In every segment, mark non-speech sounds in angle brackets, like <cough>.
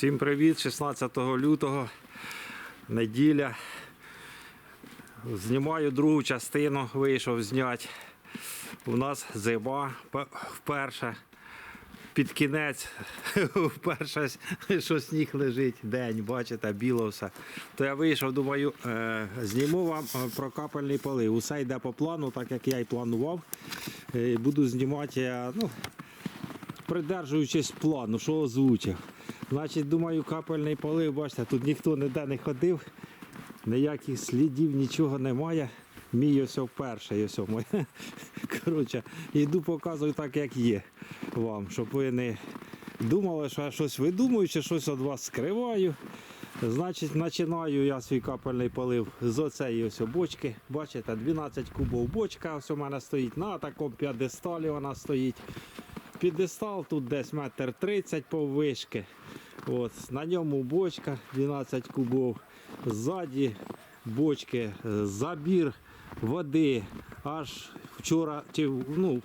Всім привіт, 16 лютого, неділя. Знімаю другу частину, вийшов зняти. У нас зима вперше. Під кінець, <laughs> вперше, що сніг лежить день, бачите, біло все. То я вийшов, думаю, е, зніму вам е, про капельний полив. Усе йде по плану, так як я і планував. Е, Буду знімати ну, придержуючись плану, що озвучив. Значить, думаю, капельний полив, бачите, тут ніхто ніде не ходив, ніяких слідів, нічого немає. Мій ось перший, ось моє. <laughs> Коротше, йду показую так, як є вам, щоб ви не думали, що я щось видумую, чи щось від вас скриваю. Значить, починаю я свій капельний полив з оцеї ось бочки. Бачите, 12 кубов бочка ось у мене стоїть. На такому п'ядесталі вона стоїть. Підестал тут десь метр 30 поввишки. От, на ньому бочка 12 кубов. Ззаді бочки, е, забір води. Аж вчора, чи ну,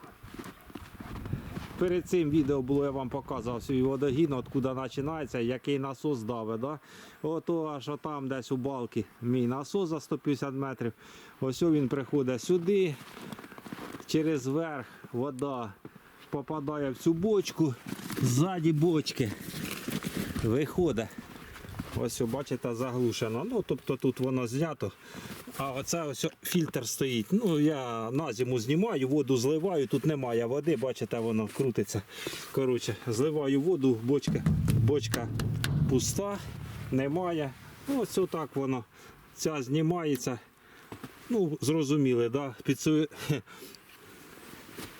перед цим відео було, я вам показував свій водогін, откуда починається, який насос давить. Да? Ото аж там десь у балки мій насос за 150 метрів. Ось він приходить сюди, через верх вода попадає в цю бочку, ззаді бочки виходить. Ось бачите, заглушено. Ну, тобто тут воно знято. А оце ось фільтр стоїть. Ну, я на зиму знімаю, воду зливаю, тут немає води, бачите, воно крутиться. Коротше, зливаю воду, бочка, бочка пуста, немає. Ну, ось отак воно. Ця знімається. Ну, зрозуміли, да? Підсу... <laughs>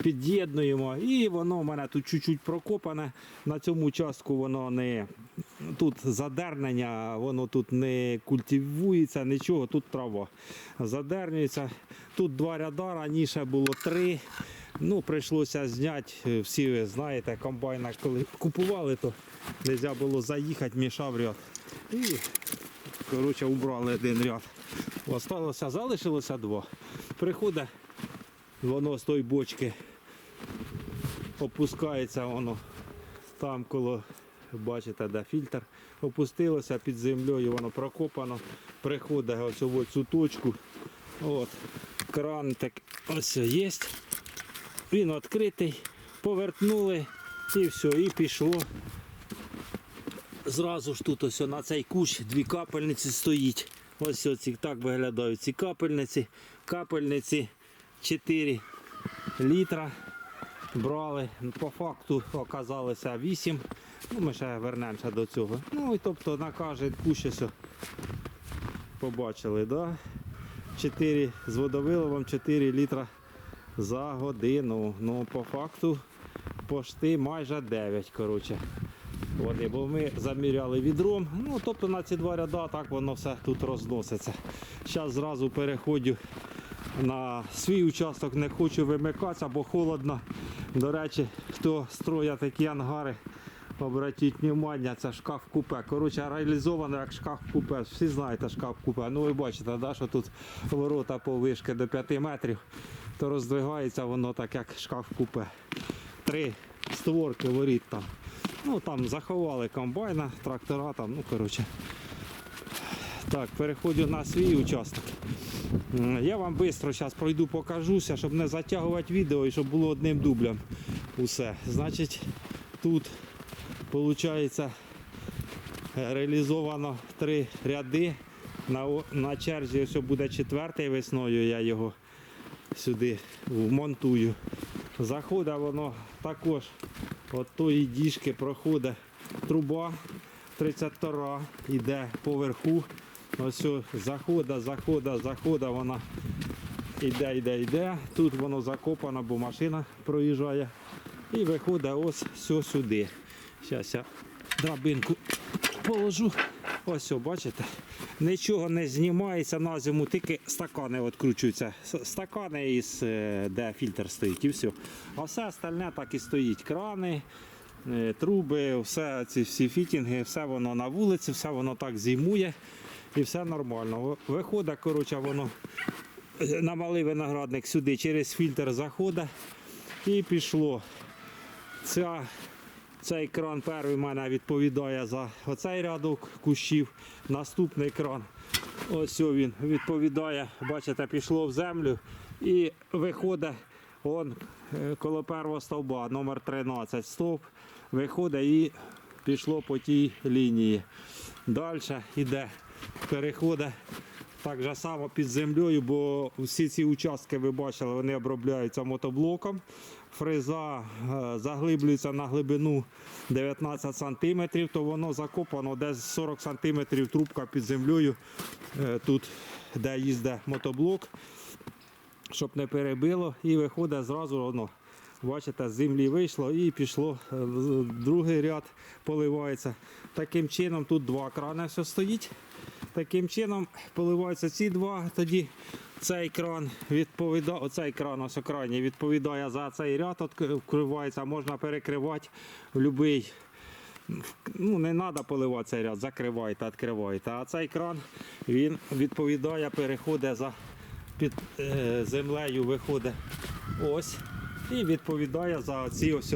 під'єднуємо і воно в мене тут чуть-чуть прокопане. На цьому участку воно не тут задернення, воно тут не культивується, нічого, тут трава. Задернюється. Тут два ряда, раніше було три. Ну, прийшлося зняти. Всі ви знаєте, комбайна, коли купували, то не можна було заїхати, мішав ряд. І коротше, убрали один ряд. Осталося, залишилося два. Приходить воно з тої бочки опускається воно там коло, бачите, де фільтр. Опустилося під землею, воно прокопано, приходить ось у цю точку. От, кран так ось є. Він відкритий, повертнули і все, і пішло. Зразу ж тут ось на цей кущ дві капельниці стоїть. Ось ці так виглядають ці капельниці. Капельниці 4 літра брали. По факту оказалося 8. Ну, ми ще вернемося до цього. Ну і тобто на кожен кущ побачили, да? 4 з водовиливом 4 літра за годину. Ну, по факту пошти майже 9. коротше. Води, бо ми заміряли відром. Ну, тобто на ці два ряда так воно все тут розноситься. Зараз зразу переходжу на свій участок, не хочу вимикатися, бо холодно. До речі, хто строє такі ангари, обратіть увагу, це шкаф купе. Коротше, реалізовано як шкаф купе. Всі знаєте шкаф купе. Ну ви бачите, да, що тут ворота по вишки до 5 метрів, то роздвигається воно так, як шкаф купе. Три створки воріт там. Ну там заховали комбайна, трактора там, ну коротше. Так, переходжу на свій участок. Я вам швидко зараз пройду, покажуся, щоб не затягувати відео і щоб було одним дублем. Усе. Значить, тут виходить реалізовано три ряди. На, на черзі ось буде четвертий весною, я його сюди вмонтую. Заходить воно також от тої діжки проходить труба 32 йде поверху. Ось заходить, заходить, заходить, вона йде, йде, йде. Тут воно закопано, бо машина проїжджає. І виходить ось все сюди. Зараз я драбинку положу. Ось, о, бачите? Нічого не знімається на зиму, тільки стакани відкручуються. Стакани із е, де фільтр стоїть і все. А все остальне так і стоїть. Крани, е, труби, все ці всі фітінги, все воно на вулиці, все воно так зимує і все нормально. Виходить, коротше, воно на малий виноградник сюди через фільтр заходить і пішло. Ця Цей кран перший в мене відповідає за оцей рядок кущів. Наступний кран, ось він відповідає, бачите, пішло в землю і виходить он е, коло першого стовба, номер 13 стовп, виходить і пішло по тій лінії. Далі йде, переходить так же само під землею, бо всі ці участки, ви бачили, вони обробляються мотоблоком. Фреза е, заглиблюється на глибину 19 см, то воно закопано десь 40 см трубка під землею, е, тут, де їздить мотоблок, щоб не перебило, і виходить зразу воно. Бачите, з землі вийшло і пішло, е, другий ряд поливається. Таким чином тут два крани все стоїть. Таким чином поливаються ці два, тоді цей кран відповідає, оцей кран ось крайній відповідає за цей ряд, от вкривається, можна перекривати в будь-який. Ну, не треба поливати цей ряд, закривайте, відкривайте. А цей кран він відповідає, переходить за під е, землею, виходить ось і відповідає за ці ось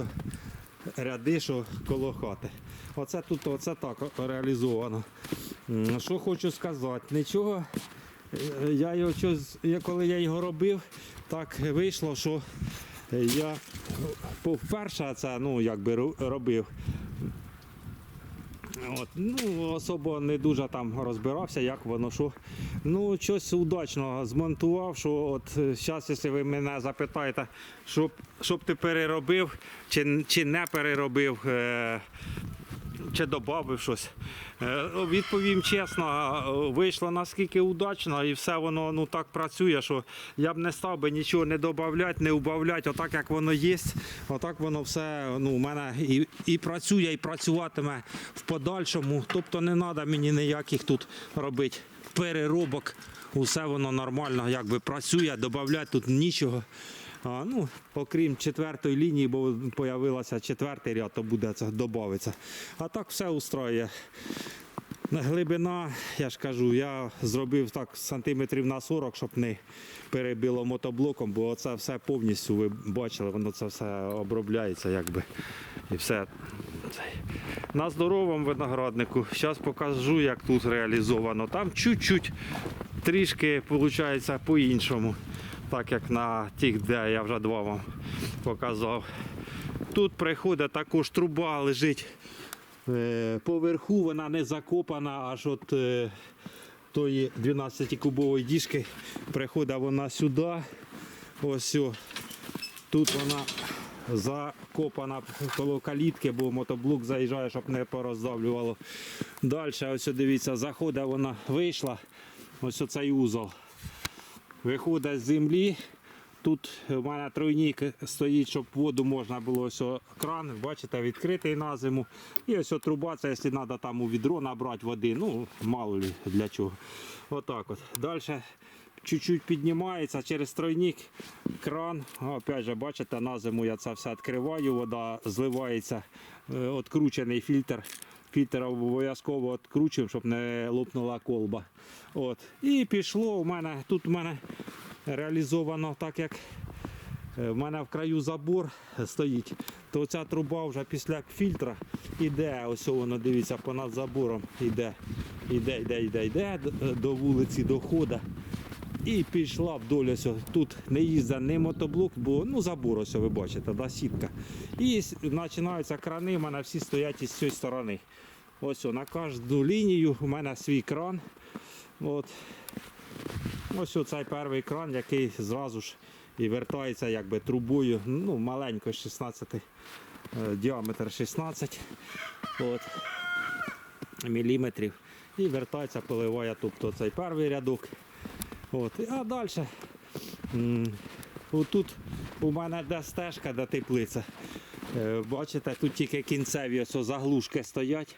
ряди, що коло хати. Оце тут оце так реалізовано. Що хочу сказати, нічого. е, Я його щось, коли я його робив, так вийшло, що я вперше це ну, якби робив. От, ну, особо не дуже там розбирався, як воно що. Ну, щось удачно змонтував, що от зараз, якщо ви мене запитаєте, щоб, щоб ти переробив чи, чи не переробив, е, чи додав щось. Е, Відповім чесно, е, вийшло наскільки удачно і все воно ну, так працює, що я б не став би нічого не додавати, не убавляти, отак як воно є, отак воно все ну, у мене і, і працює, і працюватиме в подальшому. Тобто не треба мені ніяких тут робити переробок. Усе воно нормально якби працює, додати тут нічого. Ну, окрім четвертої лінії, бо з'явилася четвертий ряд, то буде це додається. А так все устроює. Глибина, я ж кажу, я зробив так сантиметрів на 40, щоб не перебило мотоблоком, бо це все повністю, ви бачили, воно це все обробляється якби. І все. На здоровому винограднику. Зараз покажу, як тут реалізовано. Там чуть-чуть трішки виходить по-іншому. Так як на тих, де я вже два вам показав. Тут приходить також труба лежить Е, Поверху вона не закопана, аж от е, тої 12-кубової діжки приходить вона сюди. Ось о. тут вона закопана коло калітки, бо мотоблок заїжджає, щоб не пороздавлювало. Далі, ось дивіться, заходить вона, вийшла. Ось оцей узол. Виходить з землі. Тут у мене тройник стоїть, щоб воду можна було ось кран, бачите, відкритий на зиму. І ось труба, це якщо треба там у відро набрати води, ну мало ли для чого. Отак от. Далі чуть-чуть піднімається через тройник, кран. Опять же, бачите, на зиму я це все відкриваю, вода зливається, е, відкручений фільтр. Фільтр обов'язково відкручуємо, щоб не лопнула колба. От. І пішло у мене, тут у мене реалізовано так, як е, в мене в краю забор стоїть, то ця труба вже після фільтра іде, ось воно дивіться, понад забором іде, іде, йде, йде, йде до вулиці доходить. І пішла вдоль ось. Тут не їздить ні мотоблок, бо ну забор ось ви бачите, да, сітка. І починаються крани, у мене всі стоять із цієї сторони. Ось о, на кожну лінію у мене свій кран. От. Ось оцей перший кран, який зразу ж і вертається якби трубою, ну, маленько 16, е, діаметр 16 от, міліметрів. І вертається, поливає тобто цей перший рядок. От. А далі. Отут у мене де стежка, де теплиця. Е, Бачите, тут тільки кінцеві ось заглушки стоять.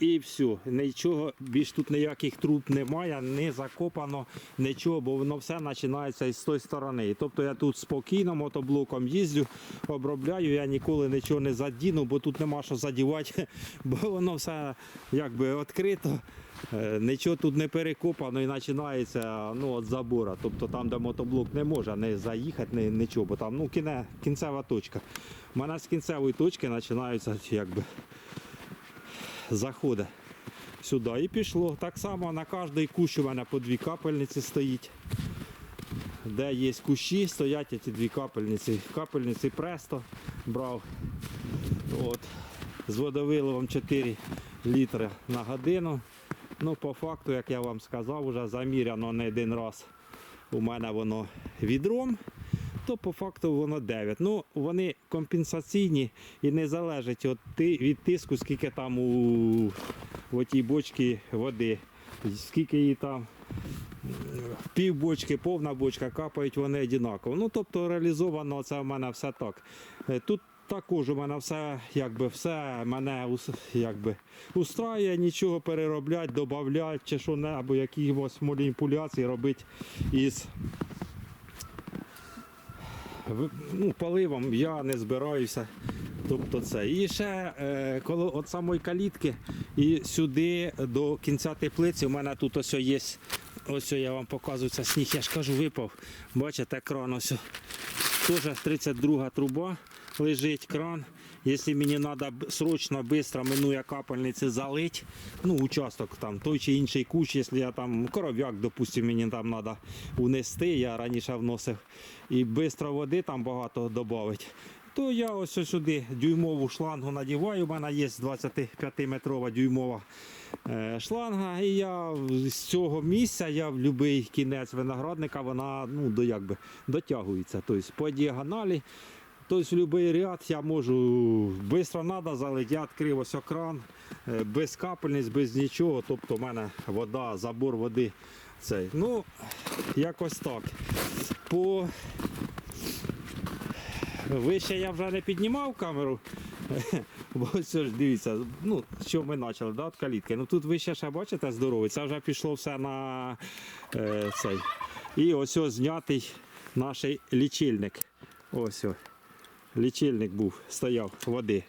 І все. Нічого, більш тут ніяких труб немає, не закопано, нічого, бо воно все починається із тої сторони. Тобто я тут спокійно мотоблоком їздю, обробляю, я ніколи нічого не задіну, бо тут нема що задівати, <laughs> бо воно все якби відкрито. Е, Нічого тут не перекопано і починається ну, від забора. Тобто там, де мотоблок не може не заїхати, не, нічого, бо там ну, кіне, кінцева точка. У мене з кінцевої точки починаються якби, заходи сюди. І пішло. Так само на кожний кущ у мене по дві капельниці стоїть. Де є кущі, стоять ці дві капельниці. Капельниці Престо брав. От. З водовиливом 4 літри на годину. Ну, по факту, як я вам сказав, вже заміряно не один раз. У мене воно відром, то по факту воно 9. Ну, вони компенсаційні і не залежать від, ти- від тиску, скільки там у в тій бочці води, скільки її там. Пів бочки, повна бочка, капають вони однаково. Ну, тобто реалізовано це в мене все так. Е, Тут також у мене все, якби все мене якби, устраює, нічого переробляти, додати чи що небудь, якісь маніпуляції робити із ну, поливом я не збираюся. Тобто це. І ще е, коло от самої калітки і сюди до кінця теплиці у мене тут ось є. Ось я вам показую, це сніг, я ж кажу, випав. Бачите, кран ось. Теж 32 труба лежить кран. Якщо мені треба срочно, швидко минує капельниці залить, ну, участок там, той чи інший кущ, якщо я там коров'як, допустимо, мені там треба унести, я раніше вносив, і швидко води там багато додати, то я ось сюди дюймову шлангу надіваю. У мене є 25-метрова дюймова е, шланга. І я з цього місця я в будь-який кінець виноградника вона ну, до, якби, дотягується. Тобто по діагоналі. Тобто будь-який ряд я можу швидко треба залити, я відкрив ось кран, е, без капельниць, без нічого. Тобто в мене вода, забор води. Цей. Ну, якось так. По Вище я вже не піднімав камеру. <laughs> Бо все ж дивіться, ну що ми почали, да, от калітки. Ну тут вище ще бачите здоровий. Це вже пішло все на е, цей. І ось ось знятий наш лічильник. Ось ось. Лічильник був, стояв води.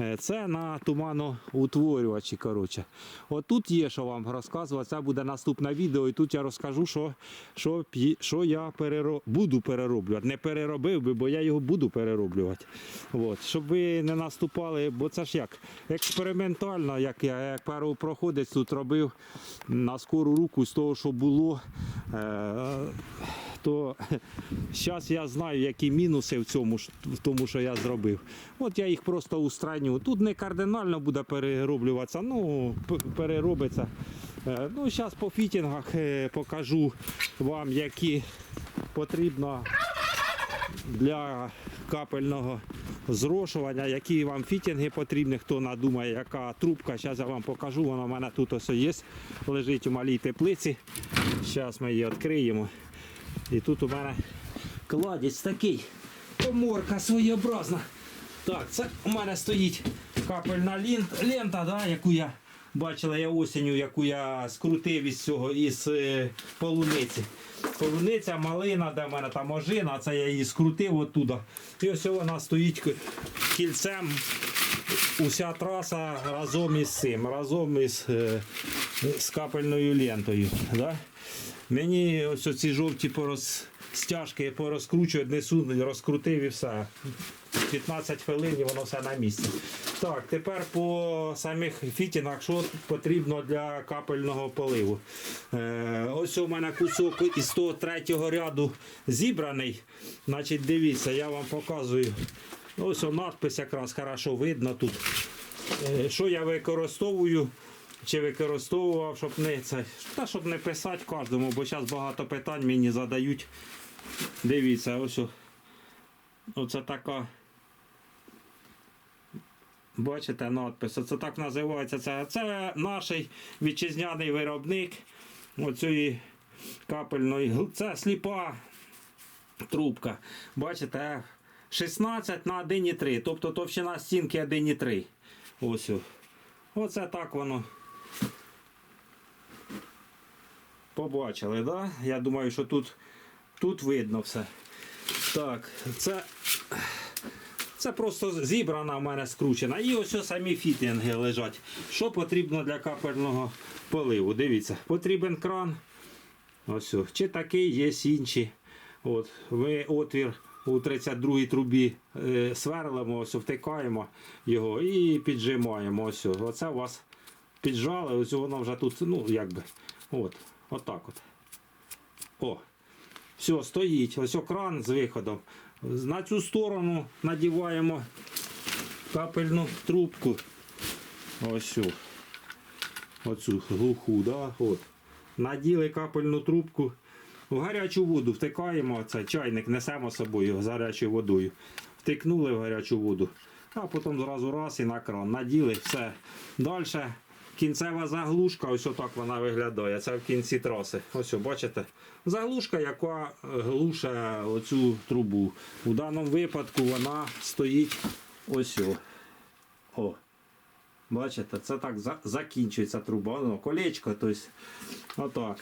Е, Це на туманоутворювачі. Коротше. От тут є, що вам розказувати. Це буде наступне відео, і тут я розкажу, що, що, що я переро... буду перероблювати. Не переробив би, бо я його буду перероблювати. От. Щоб ви не наступали, бо це ж як експериментально, як я як проходець тут робив на скору руку з того, що було. Е, то зараз я знаю, які мінуси в цьому в тому, що я зробив. От я їх просто устраню. Тут не кардинально буде перероблюватися, ну переробиться. Е, Ну, зараз по фітінгах е, покажу вам, які потрібно для капельного зрошування, які вам фітінги потрібні, хто надумає, яка трубка. Зараз я вам покажу, вона в мене тут ось є, лежить у малій теплиці. Зараз ми її відкриємо. І тут у мене кладець такий, коморка своєобразна. Так, це у мене стоїть капельна лін- лента, да, яку я бачила я осінню, яку я скрутив із цього із е, полуниці. Полуниця, малина, де в мене там ожина, це я її скрутив оттуда. І ось вона стоїть кільцем. Уся траса разом із цим, разом із, е, з капельною лентою. Да? Мені ось ці жовті пороз... стяжки порозкручують, несу, розкрутив і все. 15 хвилин і воно все на місці. Так, тепер по самих фітінгах, що потрібно для капельного поливу. Е, ось у мене кусок із 103 ряду зібраний. Значить, дивіться, я вам показую. Ось надпис якраз хорошо видно тут. Е, Що я використовую? Чи використовував, щоб не це. Та щоб не писати кожному, бо зараз багато питань мені задають. Дивіться, ось. Оце така. Бачите надпис. Це так називається. Це, це наш вітчизняний виробник оцієї капельної. Це сліпа трубка. Бачите, 16 на 1,3. Тобто товщина стінки 1,3. Ось. Оце так воно. Побачили, да? Я думаю, що тут, тут видно все. Так, це, це просто зібрана в мене скручена. І ось ось самі фітинги лежать. Що потрібно для капельного поливу? Дивіться, потрібен кран. Ось, о. чи такий, є інші. От, ми отвір у 32-й трубі е, сверлимо, ось втикаємо його і піджимаємо. Ось, о. оце у вас піджали, ось воно вже тут, ну якби. От, отак от. О. Все, стоїть. Ось кран з виходом. На цю сторону надіваємо капельну трубку. Ось. Оцю глуху, да? От. Наділи капельну трубку. В гарячу воду втикаємо, це чайник несемо з собою з гарячою водою. Втикнули в гарячу воду, а потім зразу раз і на кран. Наділи, все. Далі кінцева заглушка, ось отак вона виглядає. Це в кінці траси. Ось, бачите? Заглушка, яка глуше оцю трубу. У даному випадку вона стоїть ось. О. О. Бачите, це так за- закінчується труба. Ну, колечко, тобто, отак.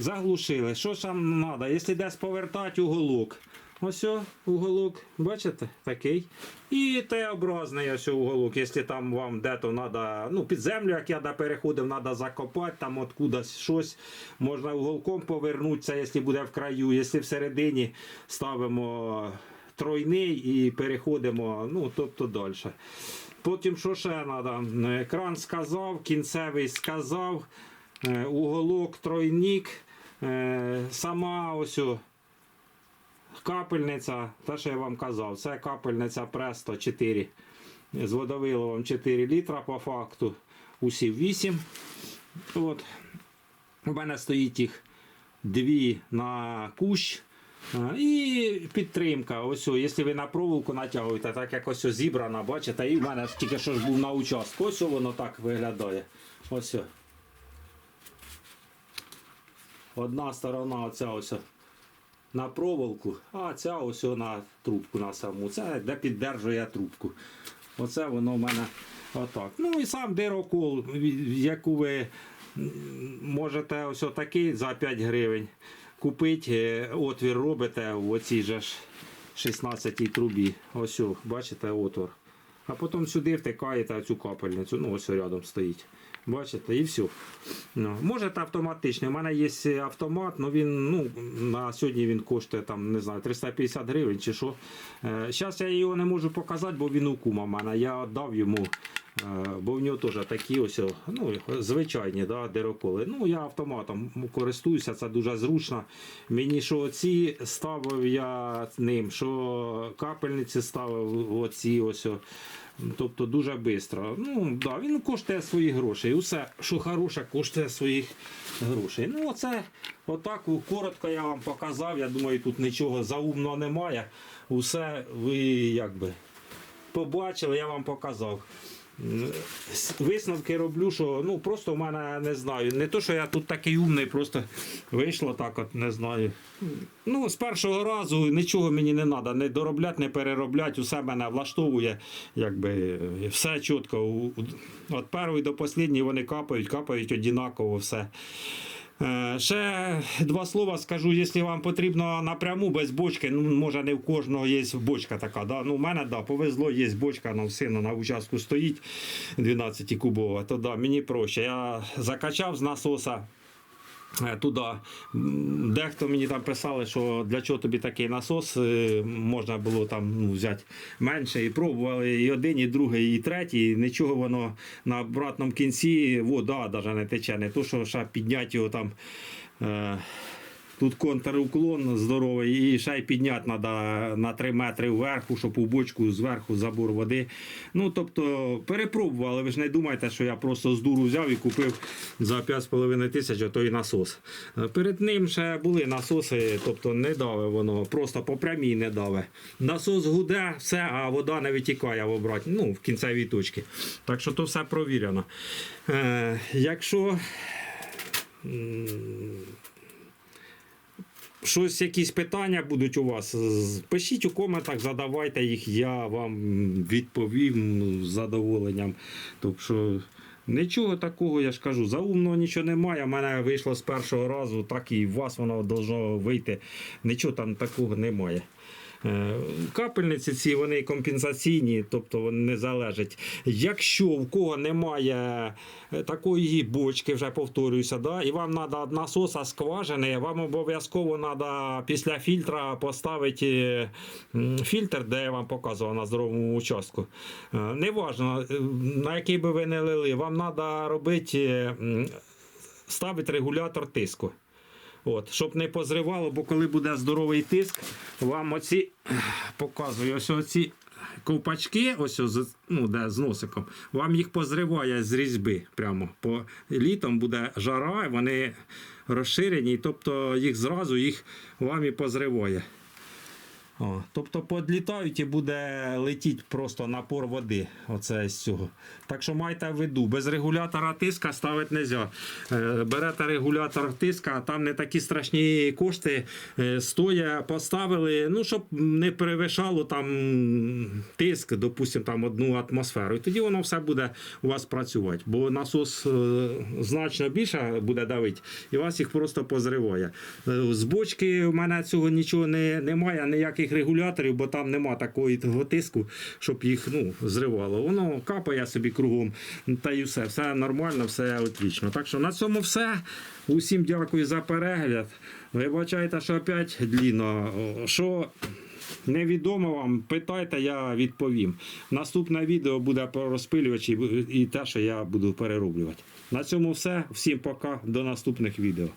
Заглушили. Що ж нам треба? Якщо десь повертати уголок. Ось уголок, бачите, такий. І Т-образний ось уголок, якщо там вам де-то треба, ну, під землю, як я да переходив, треба закопати, там откудись щось. Можна уголком повернутися, якщо буде в краю. Якщо всередині ставимо тройний і переходимо, ну, тобто далі. Потім що ще треба? Екран сказав, кінцевий сказав, е, уголок, тройник, е, сама ось капельниця, те, що я вам казав, це капельниця Presto 4 з водовиловом 4 літра по факту, усі 8. От. У мене стоїть їх дві на кущ. І підтримка. Ось, якщо ви на проволоку натягуєте, так як ось зібрана, бачите, і в мене тільки що ж був на участку. Ось воно так виглядає. Ось. Одна сторона оця ось на проволоку, а ця ось на трубку на саму. Це де піддержує трубку. Оце воно в мене отак. Ну і сам дирокол, яку ви можете ось отакий за 5 гривень купити, е, отвір робите в оцій же ж 16 трубі. Ось, бачите, отвор. А потім сюди втикаєте цю капельницю. Ну, ось рядом стоїть. Бачите, і все. Ну, можете автоматично. У мене є автомат, але він ну, на сьогодні він коштує там, не знаю, 350 гривень чи що. Зараз я його не можу показати, бо він у кума мене. Я віддав йому, е, бо в нього теж такі ось ну, звичайні да, дироколи. Ну, я автоматом користуюся, це дуже зручно. Мені що ці ставив я ним, що капельниці ставив оці ось. Тобто дуже швидко. Ну, да, він коштує свої гроші. Усе, що хороше, коштує своїх грошей. Ну, оце отак коротко я вам показав. Я думаю, тут нічого заумного немає. Усе ви якби побачили, я вам показав. Висновки роблю, що ну просто в мене не знаю. Не то, що я тут такий умний, просто вийшло так, от не знаю. Ну, з першого разу нічого мені не треба, не дороблять, не перероблять, усе мене влаштовує, якби все чітко. От першої до останньої вони капають, капають однаково все. Е, Ще два слова скажу, якщо вам потрібно напряму без бочки, ну може не в кожного є бочка така. Да? Ну, у мене да, повезло, є бочка на сина на участку стоїть 12 кубова, то да, мені проще. Я закачав з насоса. Е, Туди дехто мені там писали, що для чого тобі такий насос е, можна було там ну, взяти менше і пробували і один, і другий, і третій. Нічого воно на обратному кінці вода навіть не тече. Не то, що ще підняти його там. Тут контруклон здоровий, і ще й підняти треба на 3 метри вверху, щоб у бочку зверху забор води. Ну, тобто, перепробували. Ви ж не думайте, що я просто з дуру взяв і купив за 5,5 тисяч той насос. Перед ним ще були насоси, тобто не даве воно, просто по прямій не даве. Насос гуде, все, а вода не витікає в обратні, ну, в кінцевій точці. Так що то все провірено. Е, якщо. Щось, якісь питання будуть у вас, пишіть у коментах, задавайте їх, я вам відповім з задоволенням. Тобто, що нічого такого, я ж кажу, заумного нічого немає. У мене вийшло з першого разу, так і у вас воно должно вийти. Нічого там такого немає. Е, Капельниці ці вони компенсаційні, тобто вони не залежать. Якщо в кого немає е, такої бочки, вже повторююся, да, і вам треба насоса скважини, вам обов'язково треба після фільтра поставити е, фільтр, де я вам показував на здоровому участку. Неважно, на який би ви не лили, вам треба робити, ставити регулятор тиску. От, щоб не позривало, бо коли буде здоровий тиск, вам оці показую, ось оці ковпачки, ось з, ну, де з носиком, вам їх позриває з різьби. Прямо по літом буде жара, вони розширені, тобто їх зразу їх вам і позриває. О, тобто подлітають і буде летіти просто напор води. Оце з цього. Так що майте в виду, без регулятора тиска ставити не можна. Берете регулятор тиска, там не такі страшні кошти. Е, Стоя поставили, ну, щоб не перевишало там тиск, допустимо, там одну атмосферу. І тоді воно все буде у вас працювати. Бо насос е, значно більше буде давити, і вас їх просто позриває. Е, З бочки в мене цього нічого не, немає, ніяких регуляторів, бо там нема такої тиску, щоб їх ну, зривало. Воно капає собі кругом, та й все. Все нормально, все отлично. Так що на цьому все. Усім дякую за перегляд. Вибачайте, що опять длінно. Що невідомо вам, питайте, я відповім. Наступне відео буде про розпилювачі і те, що я буду перероблювати. На цьому все. Всім пока, до наступних відео.